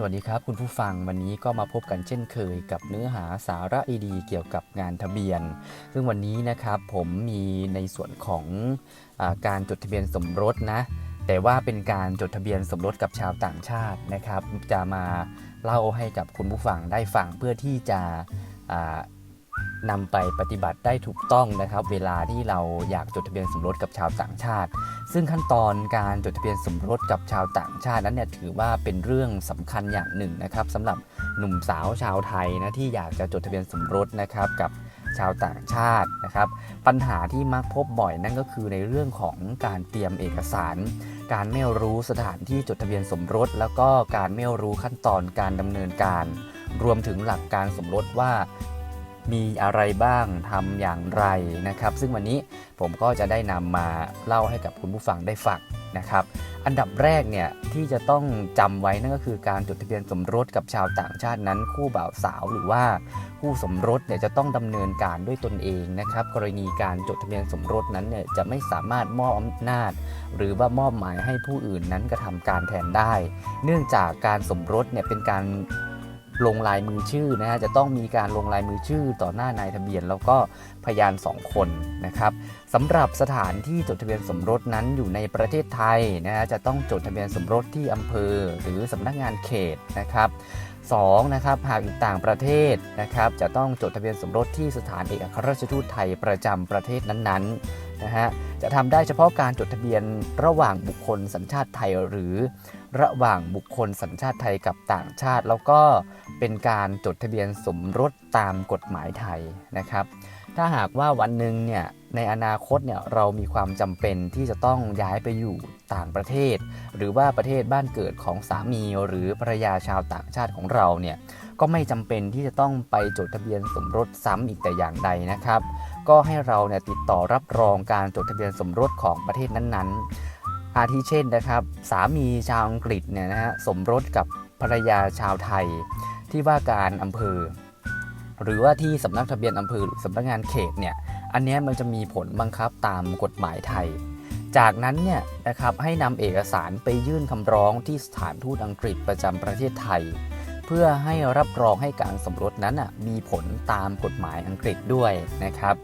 สวัสดีครับคุณผู้ฟังวันนี้ก็มาพบกันเช่นเคยกับเนื้อหาสาระดีๆเกี่ยวกับงานทะเบียน ซึ่งวันนี้นะครับผมมีในส่วนของอาการจดทะเบียนสมรสนะ แต่ว่าเป็นการจดทะเบียนสมรสกับชาวต่างชาตินะครับ จะมาเล่าให้กับคุณผู้ฟังได้ฟังเพื่อที่จะ นำไปปฏิบัติได้ถูกต้องนะครับ เวลาที่เราอยากจดทะเบียนสมรสกับชาวต่างชาติ ซึ่งขั้นตอนการจดทะเบียนสมรสกับชาวต่างชาตินั้นเนี่ยถือว่าเป็นเรื่องสำคัญอย่างหนึ่งนะครับสำหรับหนุ่มสาวชาวไทยนะที่อยากจะจดทะเบียนสมรสนะครับกับชาวต่างชาตินะครับ ปัญหาที่มักพบบ่อยนั่นก็คือในเรื่องของการเตรียมเอกสาร การไม่รู้สถานที่จดทะเบียนสมรส แล้วก็การไม่รู้ขั้นตอนการดำเนินการ รวมถึงหลักการสมรสว่า มีอะไรบ้างทำอย่างไรนะครับ ซึ่งวันนี้ผมก็จะได้นำมาเล่าให้กับคุณผู้ฟังได้ฟังนะครับ อันดับแรกเนี่ยที่จะต้องจำไว้นั่นก็คือการจดทะเบียนสมรสกับชาวต่างชาตินั้น คู่บ่าวสาวหรือว่าคู่สมรสเนี่ยจะต้องดำเนินการด้วยตนเองนะครับ กรณีการจดทะเบียนสมรสนั้นเนี่ยจะไม่สามารถมอบอำนาจ หรือว่ามอบหมายให้ผู้อื่นนั้นกระทำการแทนได้ เนื่องจากการสมรสเนี่ยเป็นการ ลงลายมือชื่อนะฮะจะต้องมีการลงลายมือชื่อต่อหน้านายทะเบียน แล้วก็พยาน 2 คนนะครับสำหรับสถานที่จดทะเบียนสมรสนั้นอยู่ในประเทศไทยนะฮะจะต้องจดทะเบียนสมรสที่อำเภอ หรือสำนักงานเขตนะครับ2นะครับหากอยู่ต่างประเทศนะครับจะต้องจดทะเบียนสมรสที่สถานเอกอัครราชทูตไทยประจำประเทศนั้นๆนะฮะจะทำได้เฉพาะการจดทะเบียนระหว่างบุคคลสัญชาติไทยหรือ ระหว่างบุคคลสัญชาติไทยกับต่างชาติ แล้วก็เป็นการจดทะเบียนสมรสตามกฎหมายไทยนะครับ ถ้าหากว่าวันหนึ่งเนี่ยในอนาคตเนี่ยเรามีความจำเป็นที่จะต้องย้ายไปอยู่ต่างประเทศ หรือว่าประเทศบ้านเกิดของสามีหรือภรรยาชาวต่างชาติของเราเนี่ยก็ไม่จำเป็นที่จะต้องไปจดทะเบียนสมรสซ้ำอีกแต่อย่างใดนะครับ ก็ให้เราเนี่ยติดต่อรับรองการจดทะเบียนสมรสของประเทศนั้นๆ อาทิเช่นนะครับ สามีชาวอังกฤษเนี่ยนะฮะสมรสกับภรรยาชาวไทย ที่ว่าการอำเภอ หรือว่าที่สำนักทะเบียนอำเภอหรือสำนักงานเขตเนี่ยอันนี้มันจะมีผลบังคับตามกฎหมายไทย จากนั้นเนี่ยนะครับให้นำเอกสารไปยื่นคำร้องที่สถานทูตอังกฤษประจำประเทศไทย เพื่อให้รับรองให้การสมรสนั้นอะมีผลตามกฎหมายอังกฤษด้วยนะครับ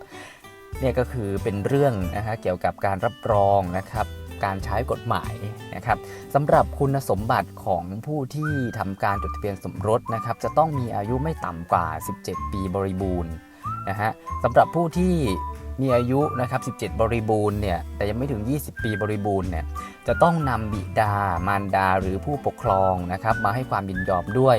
เนี่ยก็คือเป็นเรื่องนะฮะเกี่ยวกับการรับรองนะครับ การใช้กฎหมายนะครับสำหรับคุณสมบัติของผู้ที่ทำการจดทะเบียนสมรสนะครับจะต้องมีอายุไม่ต่ำกว่า 17 ปีบริบูรณ์นะฮะสำหรับผู้ที่มีอายุนะครับ 17 บริบูรณ์เนี่ยแต่ยังไม่ถึง 20 ปีบริบูรณ์เนี่ยจะต้องนำบิดามารดาหรือผู้ปกครองนะครับมาให้ความยินยอมด้วย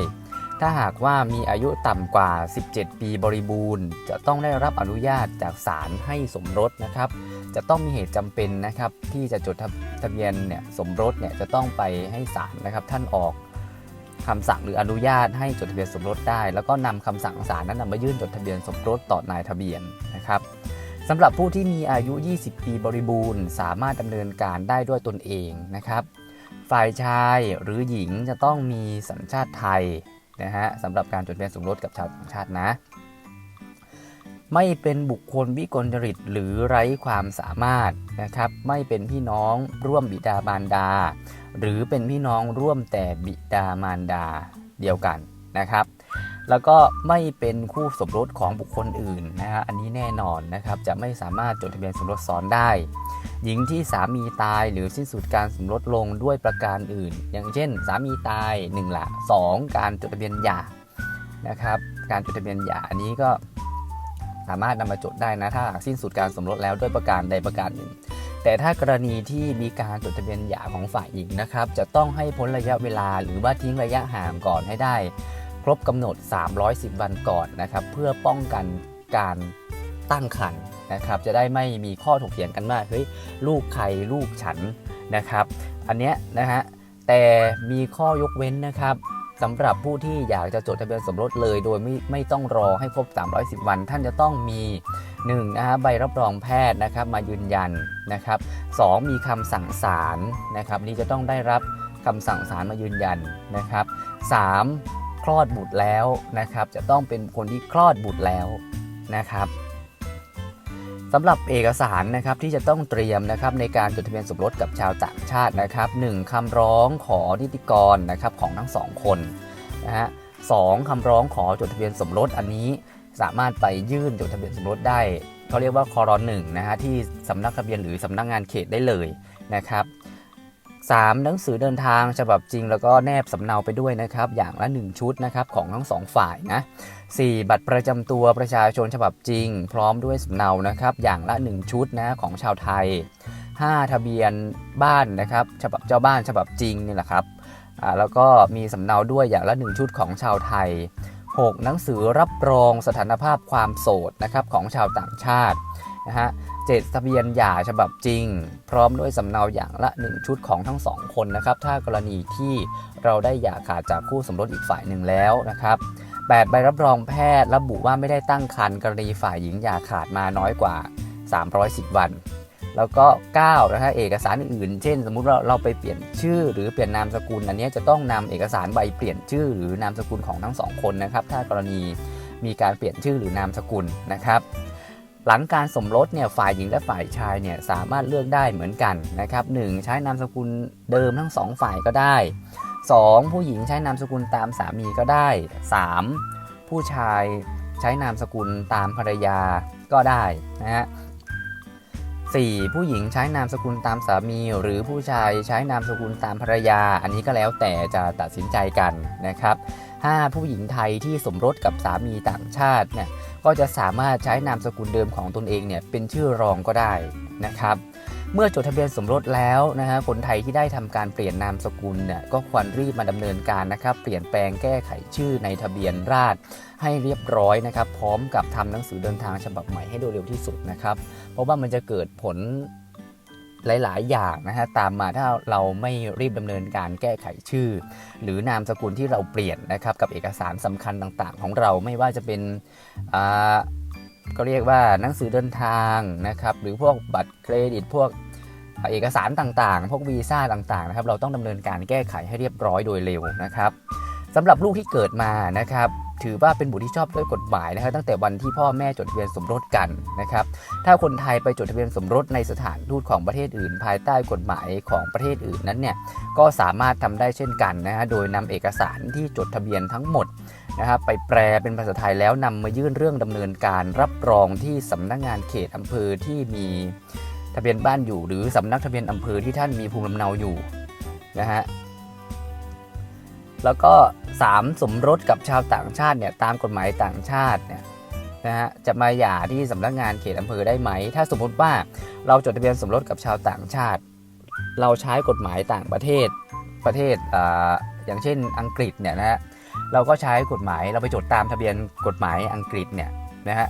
ถ้าหากว่ามีอายุต่ำกว่า 17 ปีบริบูรณ์ จะต้องได้รับอนุญาตจากศาลให้สมรสนะครับ จะต้องมีเหตุจำเป็นนะครับ ที่จะจดทะเบียนเนี่ยสมรสเนี่ยจะต้องไปให้ศาลนะครับ ท่านออกคำสั่งหรืออนุญาตให้จดทะเบียนสมรสได้ แล้วก็นำคำสั่งศาลนั้นนะมายื่นจดทะเบียนสมรสต่อนายทะเบียนนะครับสำหรับผู้ที่มีอายุ 20 ปีบริบูรณ์ สามารถดำเนินการได้ด้วยตนเองนะครับ ฝ่ายชายหรือหญิงจะต้องมีสัญชาติไทย นะฮะสำหรับการจดทะเบียนสมรสกับชาวต่างชาตินะ ไม่เป็นบุคคลวิกลจริตหรือไร้ความสามารถนะครับ ไม่เป็นพี่น้องร่วมบิดามารดา หรือเป็นพี่น้องร่วมแต่บิดามารดาเดียวกันนะครับ แล้วก็ไม่เป็นคู่สมรสของบุคคลอื่นนะฮะอันนี้แน่นอนนะครับจะไม่สามารถจดทะเบียนสมรสซ้อนได้ หญิงที่สามีตายหรือสิ้นสุดการสมรสลงด้วยประการอื่น อย่างเช่น สามีตาย1ละ2 การจดทะเบียนหย่านะครับการจดทะเบียนหย่าอันนี้ก็สามารถนำมาจดได้นะถ้าสิ้นสุดการสมรสแล้วด้วยประการใดประการหนึ่ง แต่ถ้ากรณีที่มีการจดทะเบียนหย่าของฝ่ายหญิงนะครับ จะต้องให้พ้นระยะเวลาหรือว่าทิ้งระยะห่างก่อนให้ได้ ครบกำหนด 310 วันก่อนนะครับเพื่อป้องกันการตั้งครรภ์นะครับ จะได้ไม่มีข้อถกเถียงกันว่าเฮ้ยลูกใครลูกฉันนะครับ อันเนี้ยนะฮะแต่มีข้อยกเว้นนะครับสำหรับผู้ที่อยากจะจดทะเบียนสมรสเลยโดยไม่ไม่ต้องรอให้ครบ 310 วัน ท่านจะต้องมี1นะฮะใบรับรองแพทย์นะครับมายืนยันนะครับ 2 มีคำสั่งศาลนะครับ นี่จะต้องได้รับคำสั่งศาลมายืนยันนะครับ 3 คลอดบุตรแล้วนะครับ จะต้องเป็นคนที่คลอดบุตรแล้วนะครับสำหรับเอกสารนะครับที่จะต้องเตรียมนะครับในการจดทะเบียนสมรสกับชาวต่างชาตินะครับ 1. คำร้องขอนิติกรนะครับของทั้งสองคนนะฮะสองคำร้องขอจดทะเบียนสมรสอันนี้สามารถไปยื่นจดทะเบียนสมรสได้เขาเรียกว่าคอรหนึ่งนะฮะที่สำนักทะเบียนหรือสำนักงานเขตได้เลยนะครับ 3. หนังสือเดินทางฉบับจริงแล้วก็แนบสำเนาไปด้วยนะครับอย่างละ 1 ชุดนะครับของทั้งสองฝ่ายนะ 4. บัตรประจำตัวประชาชนฉบับจริง พร้อมด้วยสำเนานะครับอย่างละ 1 ชุดนะของชาวไทย 5. ทะเบียนบ้านนะครับฉบับเจ้าบ้านฉบับจริงนี่แหละครับอ่าแล้วก็มีสำเนาด้วยอย่างละ 1 ชุดของชาวไทย 6. หนังสือรับรองสถานภาพความโสดนะครับของชาวต่างชาตินะฮะ เจ็ดทะเบียนหย่าฉบับจริง พร้อมด้วยสำเนาอย่างละ 1 ชุดของทั้งสองคนนะครับถ้ากรณีที่เราได้หย่าขาดจากคู่สมรสอีกฝ่ายหนึ่งแล้วนะครับ8ใบรับรองแพทย์ระบุว่าไม่ได้ตั้งครรภ์กรณีฝ่ายหญิงหย่าขาดมาน้อยกว่า 310 วัน แล้วก็9นะฮะเอกสารอื่นๆ เช่น สมมุติว่าเราไปเปลี่ยนชื่อ หรือเปลี่ยนนามสกุลอันนี้จะต้องนำเอกสารใบเปลี่ยนชื่อหรือนามสกุลของทั้งสองคนนะครับถ้ากรณีมีการเปลี่ยนชื่อหรือนามสกุลนะครับ หลังการสมรสเนี่ยฝ่ายหญิงและฝ่ายชายเนี่ยสามารถเลือกได้เหมือนกันนะครับ 1. ใช้นามสกุลเดิมทั้งสองฝ่ายก็ได้ 2. ผู้หญิงใช้นามสกุลตามสามีก็ได้ 3. ผู้ชายใช้นามสกุลตามภรรยาก็ได้นะฮะ 4. ผู้หญิงใช้นามสกุลตามสามี หรือผู้ชายใช้นามสกุลตามภรรยา อันนี้ก็แล้วแต่จะตัดสินใจกันนะครับ 5. ผู้หญิงไทยที่สมรสกับสามีต่างชาติเนี่ย ก็จะสามารถใช้นามสกุลเดิมของตนเองเนี่ยเป็นชื่อรองก็ได้นะครับเมื่อจดทะเบียนสมรสแล้วนะฮะคนไทยที่ได้ทำการเปลี่ยนนามสกุลเนี่ยก็ควรรีบมาดำเนินการนะครับเปลี่ยนแปลงแก้ไขชื่อในทะเบียนราษฎรให้เรียบร้อยนะครับ พร้อมกับทำหนังสือเดินทางฉบับใหม่ให้โดยเร็วที่สุดนะครับ เพราะว่ามันจะเกิดผล หลาย ๆ อย่างนะฮะตามมาถ้าเราไม่รีบดำเนินการแก้ไขชื่อ หรือนามสกุลที่เราเปลี่ยนนะครับกับเอกสารสำคัญต่าง ๆ ของเราไม่ว่าจะเป็นอ่าก็เรียกว่าหนังสือเดินทางนะครับหรือพวกบัตรเครดิตพวกเอกสารต่างๆ พวกวีซ่าต่างๆนะครับเราต้องดำเนินการแก้ไขให้เรียบร้อยโดยเร็วนะครับสำหรับลูกที่เกิดมานะครับ ถือว่าเป็นบุตรที่ชอบด้วยกฎหมายนะครับ ตั้งแต่วันที่พ่อแม่จดทะเบียนสมรสกันนะครับ ถ้าคนไทยไปจดทะเบียนสมรสในสถานทูตของประเทศอื่น ภายใต้กฎหมายของประเทศอื่นนั้นเนี่ยก็สามารถทำได้เช่นกันนะฮะโดยนำเอกสารที่จดทะเบียนทั้งหมดนะครับไปแปลเป็นภาษาไทยแล้วนำมายื่นเรื่องดำเนินการรับรองที่สำนักงานเขตอำเภอที่มีทะเบียนบ้านอยู่ หรือสำนักทะเบียนอำเภอที่ท่านมีภูมิลำเนาอยู่นะฮะ แล้วก็ 3. สมรสกับชาวต่างชาติเนี่ยตามกฎหมายต่างชาติเนี่ยนะฮะจะมาหย่าที่สำนักงานเขตอำเภอได้ไหม ถ้าสมมติว่าเราจดทะเบียนสมรสกับชาวต่างชาติ เราใช้กฎหมายต่างประเทศประเทศอ่าอย่างเช่นอังกฤษเนี่ยนะฮะเราก็ใช้กฎหมายเราไปจดตามทะเบียนกฎหมายอังกฤษเนี่ยนะฮะ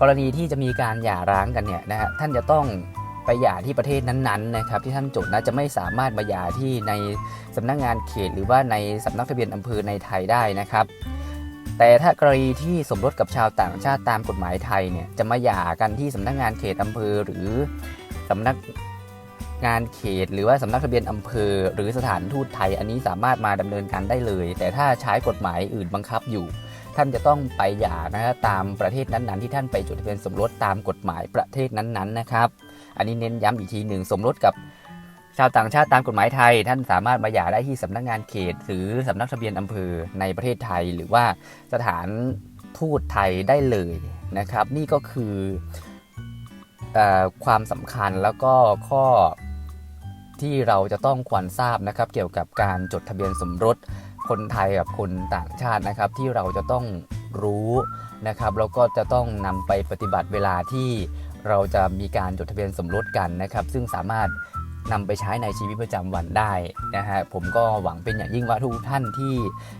กรณีที่จะมีการหย่าร้างกันเนี่ยนะฮะท่านจะต้อง ไปหย่าที่ประเทศนั้นๆนะครับที่ท่านจดนะจะไม่สามารถมาหย่าที่ในสำนักงานเขต หรือว่าในสำนักทะเบียนอำเภอในไทยได้นะครับ แต่ถ้ากรณีที่สมรสกับชาวต่างชาติตามกฎหมายไทยเนี่ยจะมาหย่ากันที่สำนักงานเขตอำเภอหรือสำนักงานเขต หรือว่าสำนักทะเบียนอำเภอ หรือสถานทูตไทย อันนี้สามารถมาดำเนินการได้เลย แต่ถ้าใช้กฎหมายอื่นบังคับอยู่ ท่านจะต้องไปหย่านะฮะตามประเทศนั้นๆ ที่ท่านไปจดทะเบียนสมรสตามกฎหมายประเทศนั้นๆนะครับ อันนี้เน้นย้ำอีกทีหนึ่งสมรสกับชาวต่างชาติตามกฎหมายไทย ท่านสามารถมาหย่าได้ที่สำนักงานเขต หรือสำนักทะเบียนอำเภอในประเทศไทย หรือว่าสถานทูตไทยได้เลยนะครับ นี่ก็คืออความสำคัญแล้วก็ข้อที่เราจะต้องควรทราบนะครับ เกี่ยวกับการจดทะเบียนสมรส คนไทยกับคนต่างชาตินะครับ ที่เราจะต้องรู้นะครับแล้วก็จะต้องนำไปปฏิบัติเวลาที่เราจะมีการจดทะเบียนสมรสกันนะครับ ซึ่งสามารถนำไปใช้ในชีวิตประจำวันได้นะฮะผมก็หวังเป็นอย่างยิ่งว่าทุกท่านที่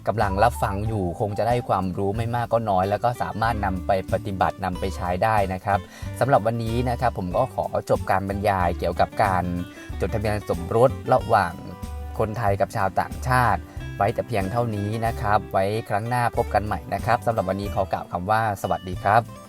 กำลังรับฟังอยู่ คงจะได้ความรู้ไม่มากก็น้อย แล้วก็สามารถนำไปปฏิบัตินำไปใช้ได้นะครับสำหรับวันนี้นะครับผมก็ขอจบการบรรยายเกี่ยวกับการจดทะเบียนสมรสระหว่างคนไทยกับชาวต่างชาติ ไว้แต่เพียงเท่านี้นะครับ ไว้ครั้งหน้าพบกันใหม่นะครับสำหรับวันนี้ขอกล่าวคำว่าสวัสดีครับ